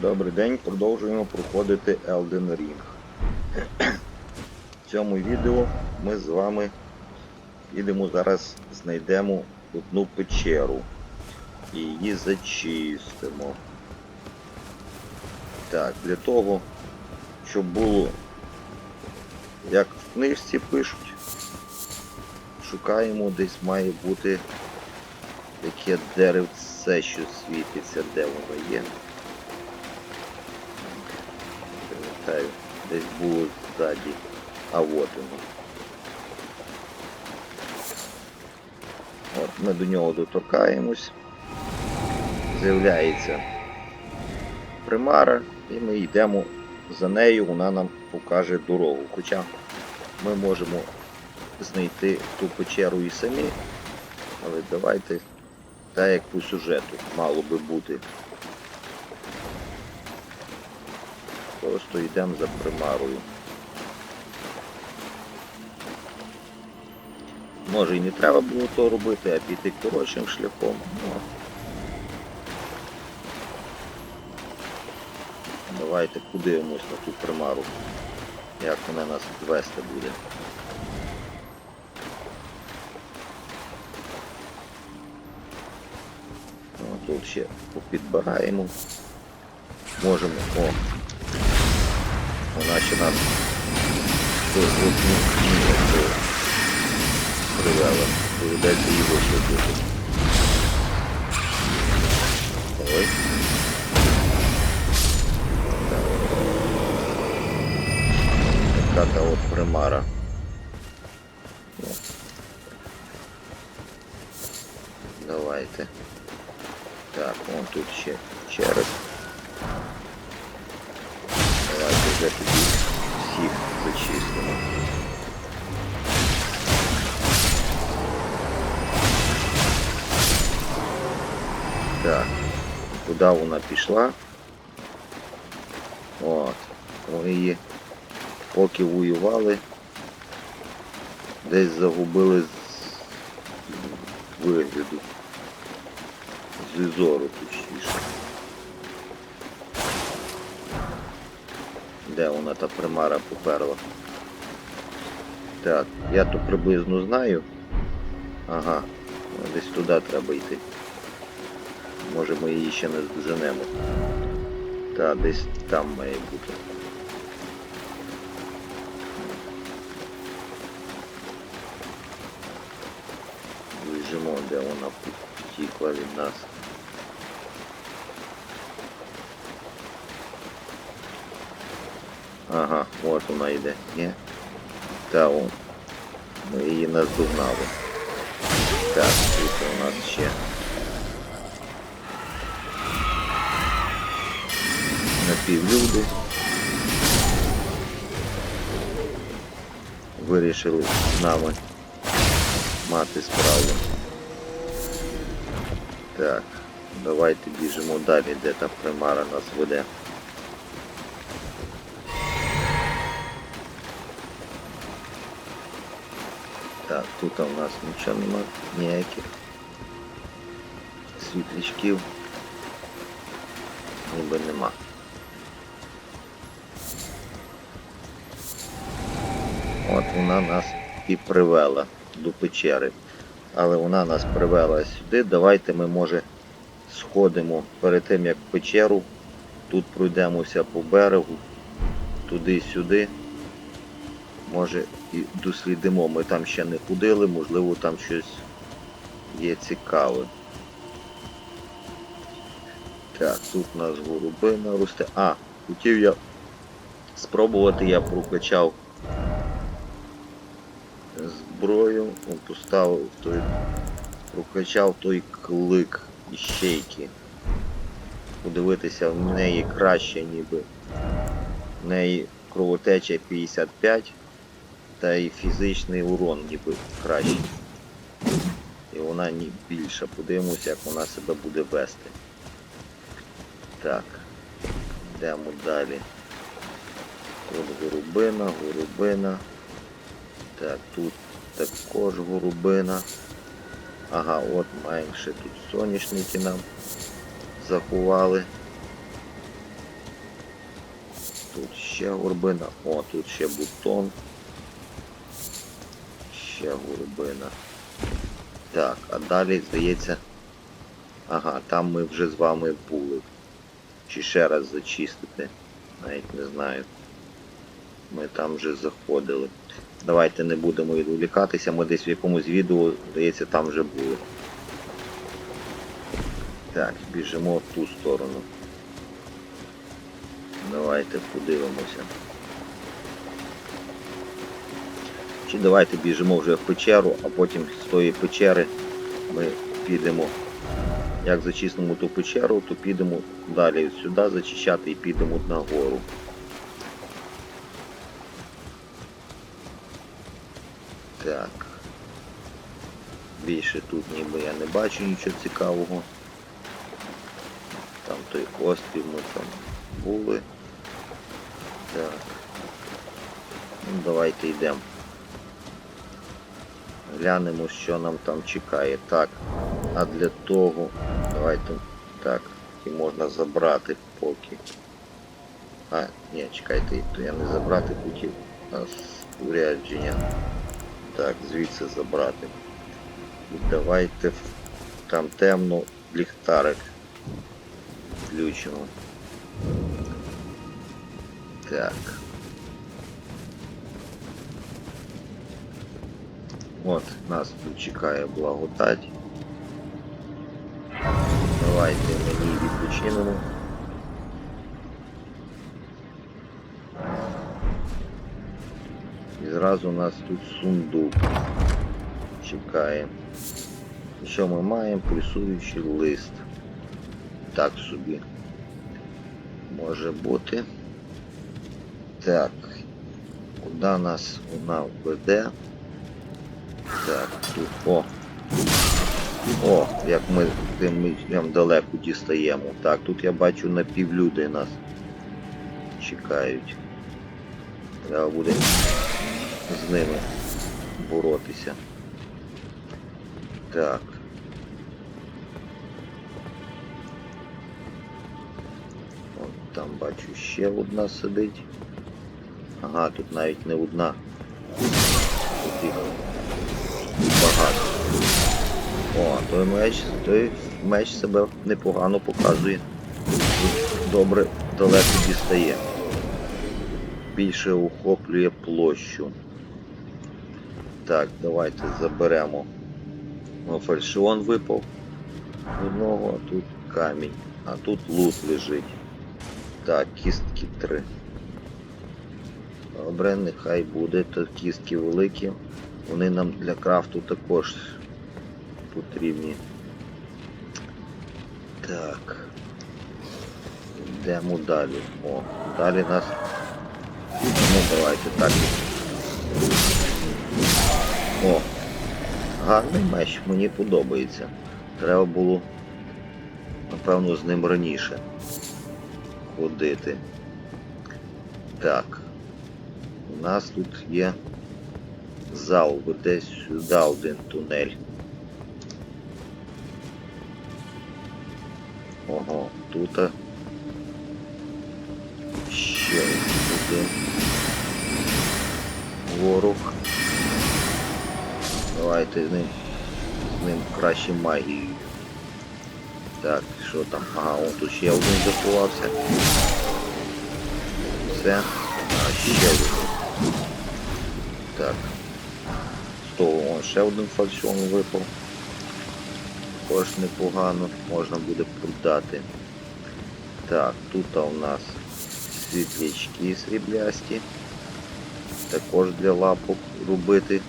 Добрий день, продовжуємо проходити Elden Ring. В цьому відео ми з вами підемо зараз знайдемо одну печеру і її зачистимо. Так, для того, щоб було, як в книжці пишуть, шукаємо десь має бути таке деревце, що світиться, де воно є. Десь було ззаді. А от воно. От, ми до нього доторкаємось. З'являється примара, і ми йдемо за нею, вона нам покаже дорогу. Хоча ми можемо знайти ту печеру і самі, але давайте так як по сюжету мало би бути. Просто йдемо за примарою. Може і не треба було то робити, а піти коротшим шляхом. Ну. Давайте подивимось на ту примару, як вона нас вести буде. Тут ще попідбираємо. Можемо. О, вона ще нас до одну книгу привела. Доведеться її вишлити. Ой. Так. Така от примара. Ну. Давайте. Так, вон тут ще череп. Вже тоді всіх зачистимо. Так, куди вона пішла? От. Ми її поки воювали, десь загубили з вигляду. З зору точніше. Де вона та примара поперла? Так, я то приблизно знаю. Ага, десь туди треба йти. Може ми її ще не здоженемо. Та десь там має бути. Біжимо, де вона втікла від нас. Ага, от вона йде. Ні? Та он. Ми її наздогнали. Так, тут у нас ще. Напівлюди. Вирішили з нами мати справу. Так, давайте біжимо далі, де та примара нас веде. Тут у нас нічого нема, ніяких світлячків. Ніби нема. От вона нас і привела до печери. Але вона нас привела сюди. Давайте ми, може, сходимо перед тим, як печеру. Тут пройдемося по берегу, туди-сюди. Може дослідимо. Ми там ще не ходили, можливо там щось є цікаве. Так, тут у нас голубина росте. А, хотів я спробувати, я прокачав зброю, поставив той, прокачав той клик іщейки. Подивитися в неї краще, ніби в неї кровотеча 55 та і фізичний урон ніби кращий. І вона ні більша. Подивимося, як вона себе буде вести. Так, йдемо далі. Тут голубина, голубина. Так, тут також голубина. Ага, от ще тут соняшники нам заховали. Тут ще горбина. О, тут ще бутон. Ще горбина. Так, а далі, здається. Ага, там ми вже з вами були. Чи ще раз зачистити. Навіть не знаю. Ми там вже заходили. Давайте не будемо відволікатися, ми десь в якомусь відео, здається, там вже були. Так, біжимо в ту сторону. Давайте подивимося. Чи давайте біжимо вже в печеру, а потім з тої печери ми підемо. Як зачистимо ту печеру, то підемо далі сюди зачищати і підемо нагору. Так. Більше тут ніби я не бачу нічого цікавого. Там той острів ми там були. Так. Ну, давайте йдемо. Глянемо, що нам там чекає. Так. А для того. Давайте. Так. І можна забрати поки. А, ні, чекайте, то я не забрати хотів, а спорядження. Так, звідси забрати. І давайте там темно ліхтарик включимо. Так. От, нас тут чекає благодать. Давайте мені відпочинемо. І зразу нас тут сундук чекає. Що ми маємо? Пульсуючий лист. Так собі. Може бути. Так. Куди нас вона веде? Так, тут. О! О, як ми тим ми далеко дістаємо. Так, тут я бачу напівлюди нас чекають. Треба буде з ними боротися. Так. От там бачу ще одна сидить. Ага, тут навіть не одна. О, той меч, той меч себе непогано показує. Добре далеко дістає. Більше охоплює площу. Так, давайте заберемо. Ну, фальшион випав. Одного, а тут камінь. А тут лут лежить. Так, кістки три. Добре, нехай буде, то кістки великі. Вони нам для крафту також потрібні. Так. Йдемо далі. О, далі нас. Ну давайте так. О, гарний меч, мені подобається. Треба було, напевно, з ним раніше ходити. Так. У нас тут є зал, веде сюди один тунель. Тут ще один ворог. Давайте з ним, з ним краще магією. Так, що там? Ага, он тут ще один заховався. Все. А ще один. Так. З он ще один фальшон випав. Також непогано, можна буде продати. Так, тут у нас світлячки сріблясті. Також для лапок робити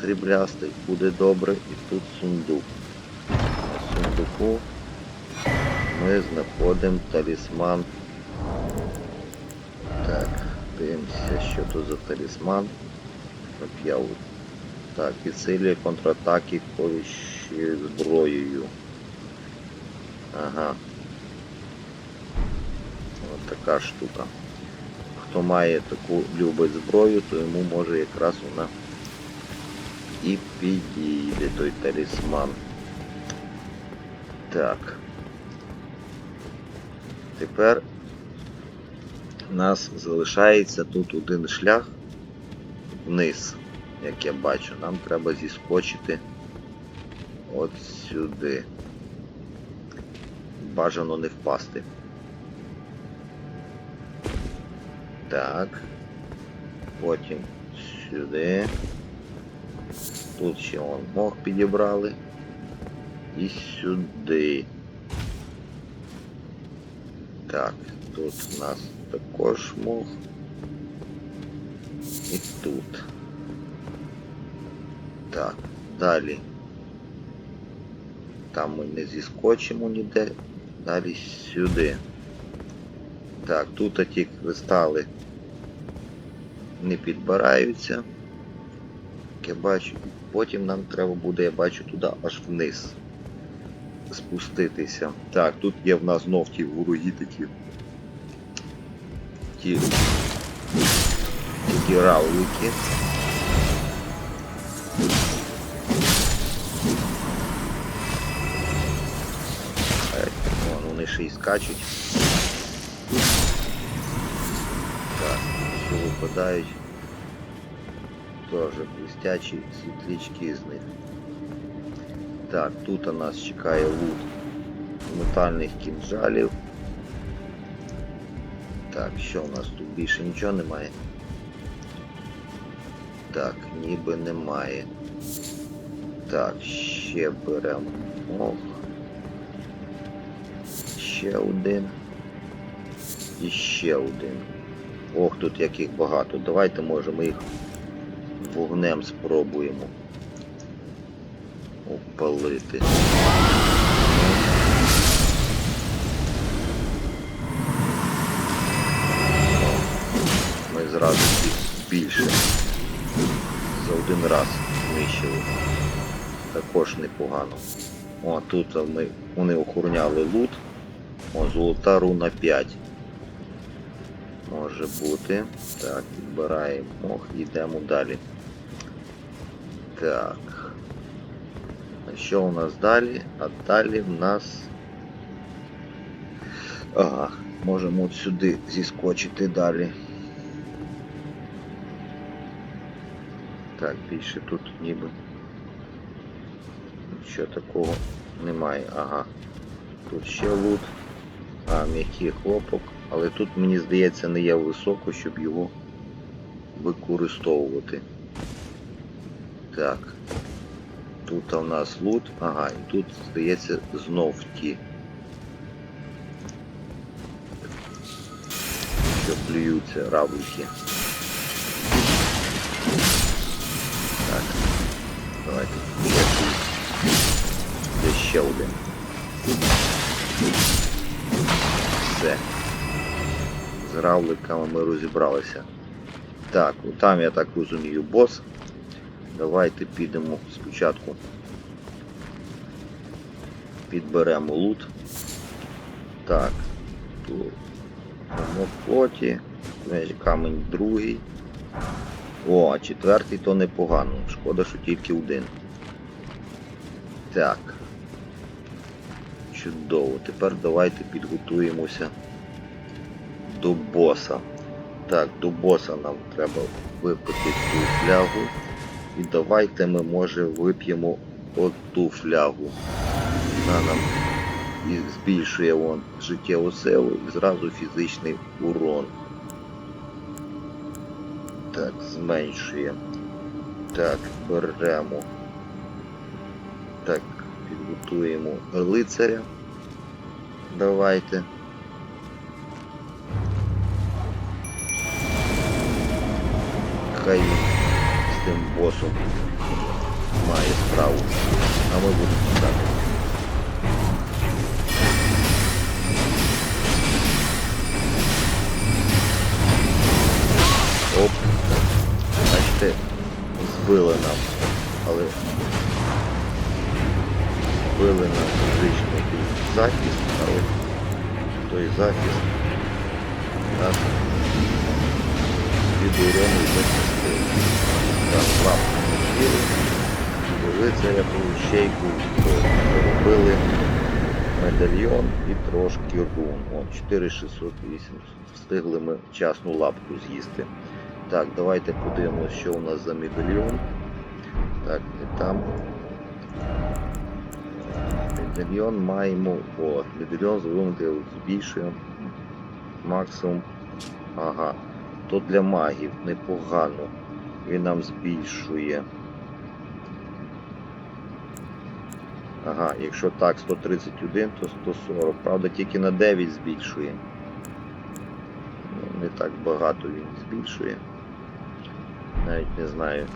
сріблястий буде добре. І тут сундук. На сундуку ми знаходимо талісман. Так, дивимося, що тут за талісман. Так, підсилює контратаки колючою зброєю. Ага. Така штука. Хто має таку любить зброю, то йому може якраз вона і підійде той талісман. Так. Тепер У нас залишається тут один шлях вниз, як я бачу. Нам треба зіскочити от сюди. Бажано не впасти. Так. Потім сюди. Тут ще он мох підібрали. І сюди. Так, тут у нас також мох. І тут. Так, далі. Там ми не зіскочимо ніде. Далі сюди. Так, тут ті кристали не підбираються. Я бачу. Потім нам треба буде, я бачу, туди аж вниз спуститися. Так, тут є в нас знов ті вороги такі. Ті, ті равлики. Е, Вон вони ще й скачуть. Все випадають. Тоже блестячі світлячки з них. Так, тут нас чекає лут метальних кінжалів. Так, що у нас тут більше нічого немає? Так, ніби немає. Так, ще беремо мох. Ще один. І ще один. Ох, тут яких багато. Давайте може ми їх вогнем спробуємо опалити. Ми зразу більше за один раз знищили. Також непогано. О, тут ми, вони охороняли лут. О, золота руна 5. Може бути. Так, підбираємо мох, йдемо далі. Так. А що у нас далі? А далі в нас. Ага, можемо от сюди зіскочити далі. Так, більше тут ніби. Нічого такого немає. Ага. Тут ще лут. А, м'який хлопок. Але тут, мені здається, не є високо, щоб його використовувати. Так. Тут у нас лут. Ага, і тут, здається, знов ті. Що плюються равлики. Так. Давайте. Ще тут. Де ще один. Все. З равликами ми розібралися. Так, ну там я так розумію бос. Давайте підемо спочатку. Підберемо лут. Так. Плоті. Камінь другий. О, а четвертий то непогано. Шкода, що тільки один. Так. Чудово. Тепер давайте підготуємося до боса. Так, до боса нам треба випити цю флягу. І давайте ми може вип'ємо оту флягу. Вона нам і збільшує вон життєву силу і зразу фізичний урон. Так, зменшує. Так, беремо. Так, підготуємо лицаря. Давайте. Хай з тим босом має справу. А ми будемо чекати. Оп. Бачите, збили нам. Але збили нам фізичний захист, але той захист нас від урону захистив. Так, лапку сіли, до лицаря робили. медальйон і трошки рун. О, 4608. Встигли ми часну лапку з'їсти. Так, давайте подивимося, що у нас за медальйон. Так, і там. Медальйон маємо. О, медальйон звернути збільшує максимум. Ага. То для магів непогано. Він нам збільшує. Ага, якщо так 131, то 140. Правда, тільки на 9 збільшує. Ну, не так багато він збільшує. Навіть не знаю.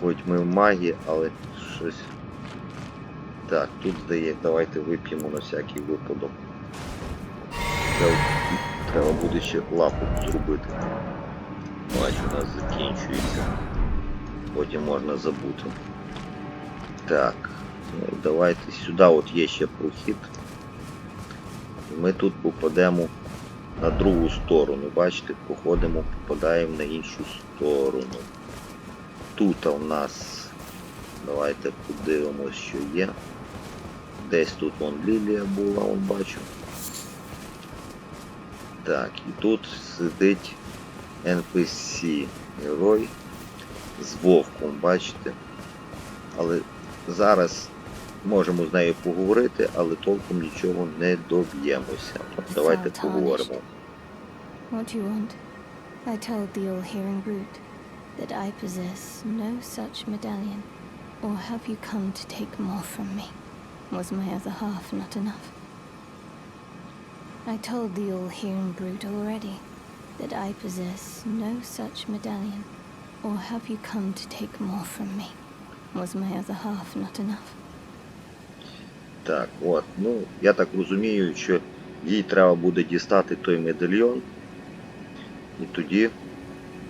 Хоч ми в магі, але щось. Так, тут здає, давайте вип'ємо на всякий випадок. Треба, буде ще лапу зробити. Бачу, у нас закінчується. Потім можна забути. Так, ну давайте сюди от є ще прохід. Ми тут попадемо на другу сторону. Бачите, походимо, попадаємо на іншу сторону. Тут у нас, давайте подивимось, що є. Десь тут вон лілія була, вон бачу. Так, і тут сидить NPC герой з вовком, бачите? Але зараз можемо з нею поговорити, але толком нічого не доб'ємося. Давайте поговоримо. What do you want? I told the all-hearing brute that I possess no such medallion. Or have you come to take more from me? Was my other half not enough? I told the all-hearing brute already that I possess no such medallion. Or have you come to take more from me? Was my other half not enough? Так, от. Ну, я так розумію, що їй треба буде дістати той медальйон, і тоді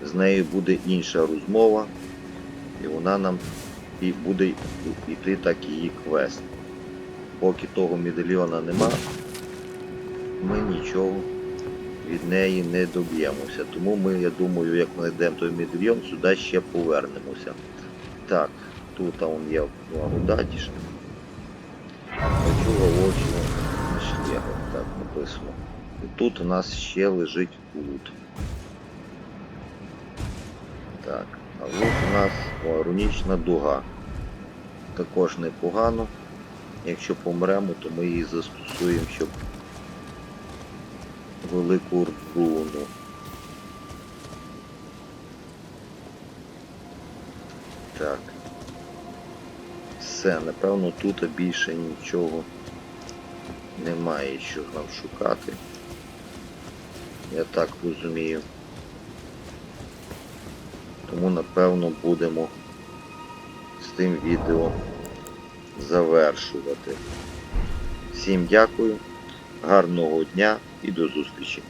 з нею буде інша розмова, і вона нам і буде йти так її квест. Поки того медальйона нема, ми нічого від неї не доб'ємося. Тому ми, я думаю, як знайдемо той медальйон, сюди ще повернемося. Так, тут он є благодатіш. Почула очі на шлягах, так написано. І тут у нас ще лежить лут. Так, а лут у нас о, рунічна дуга. Також непогано. Якщо помремо, то ми її застосуємо, щоб велику руну. Так. Все, напевно, тут більше нічого немає, що нам шукати. Я так розумію. Тому, напевно, будемо з тим відео завершувати. Всім дякую, гарного дня і до зустрічі!